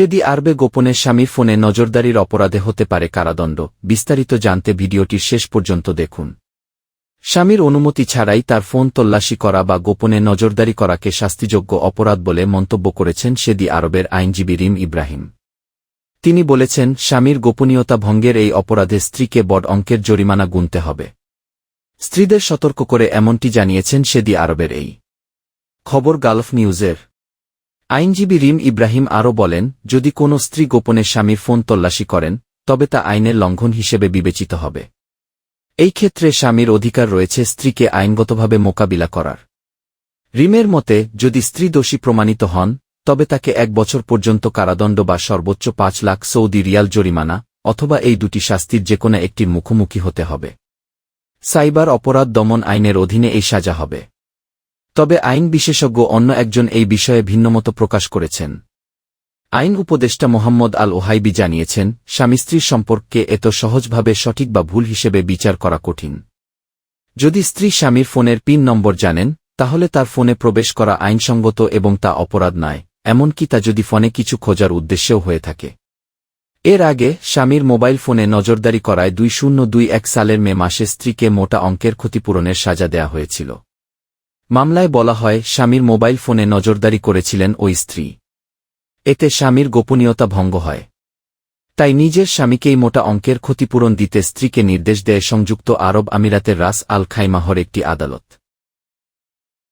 সেদি আরবে গোপনে স্বামীর ফোনে নজরদারির অপরাধে হতে পারে কারাদণ্ড, বিস্তারিত জানতে ভিডিওটির শেষ পর্যন্ত দেখুন। স্বামীর অনুমতি ছাড়াই তার ফোন তল্লাশি করা বা গোপনে নজরদারি করাকে শাস্তিযোগ্য অপরাধ বলে মন্তব্য করেছেন সেদি আরবের আইনজীবী রিম ইব্রাহিম। তিনি বলেছেন, স্বামীর গোপনীয়তা ভঙ্গের এই অপরাধে স্ত্রীকে বড় অঙ্কের জরিমানা গুনতে হবে। স্ত্রীদের সতর্ক করে এমনটি জানিয়েছেন সেদি আরবের এই। খবর গালফ নিউজের। আইনজীবী রিম ইব্রাহিম আরও বলেন, যদি কোনো স্ত্রী গোপনে স্বামীর ফোন তল্লাশি করেন, তবে তা আইনের লঙ্ঘন হিসেবে বিবেচিত হবে। এই ক্ষেত্রে স্বামীর অধিকার রয়েছে স্ত্রীকে আইনগতভাবে মোকাবিলা করার। রিমের মতে, যদি স্ত্রী দোষী প্রমাণিত হন, তবে তাকে এক বছর পর্যন্ত কারাদণ্ড বা সর্বোচ্চ পাঁচ লাখ সৌদি রিয়াল জরিমানা, অথবা এই দুটি শাস্তির যে কোনো একটির মুখোমুখি হতে হবে। সাইবার অপরাধ দমন আইনের অধীনে এই সাজা হবে। তবে আইন বিশেষজ্ঞ অন্য একজন এই বিষয়ে ভিন্নমত প্রকাশ করেছেন। আইন উপদেষ্টা মোহাম্মদ আল ওহাইবি জানিয়েছেন, স্বামী স্ত্রীর সম্পর্ককে এত সহজভাবে সঠিক বা ভুল হিসেবে বিচার করা কঠিন। যদি স্ত্রী স্বামীর ফোনের পিন নম্বর জানেন, তাহলে তার ফোনে প্রবেশ করা আইনসঙ্গত এবং তা অপরাধ নয়, এমনকি তা যদি ফোনে কিছু খোঁজার উদ্দেশ্যেও হয়ে থাকে। এর আগে, স্বামীর মোবাইল ফোনে নজরদারি করায় দুই শূন্য দুই এক সালের মে মাসে স্ত্রীকে মোটা অঙ্কের ক্ষতিপূরণের সাজা দেয়া হয়েছিল। মামলায় বলা হয়, স্বামীর মোবাইল ফোনে নজরদারি করেছিলেন ওই স্ত্রী। এতে স্বামীর গোপনীয়তা ভঙ্গ হয়। তাই নিজের স্বামীকেই মোটা অঙ্কের ক্ষতিপূরণ দিতে স্ত্রীকে নির্দেশ দেয় সংযুক্ত আরব আমিরাতের রাস আল খাইমাহর একটি আদালত।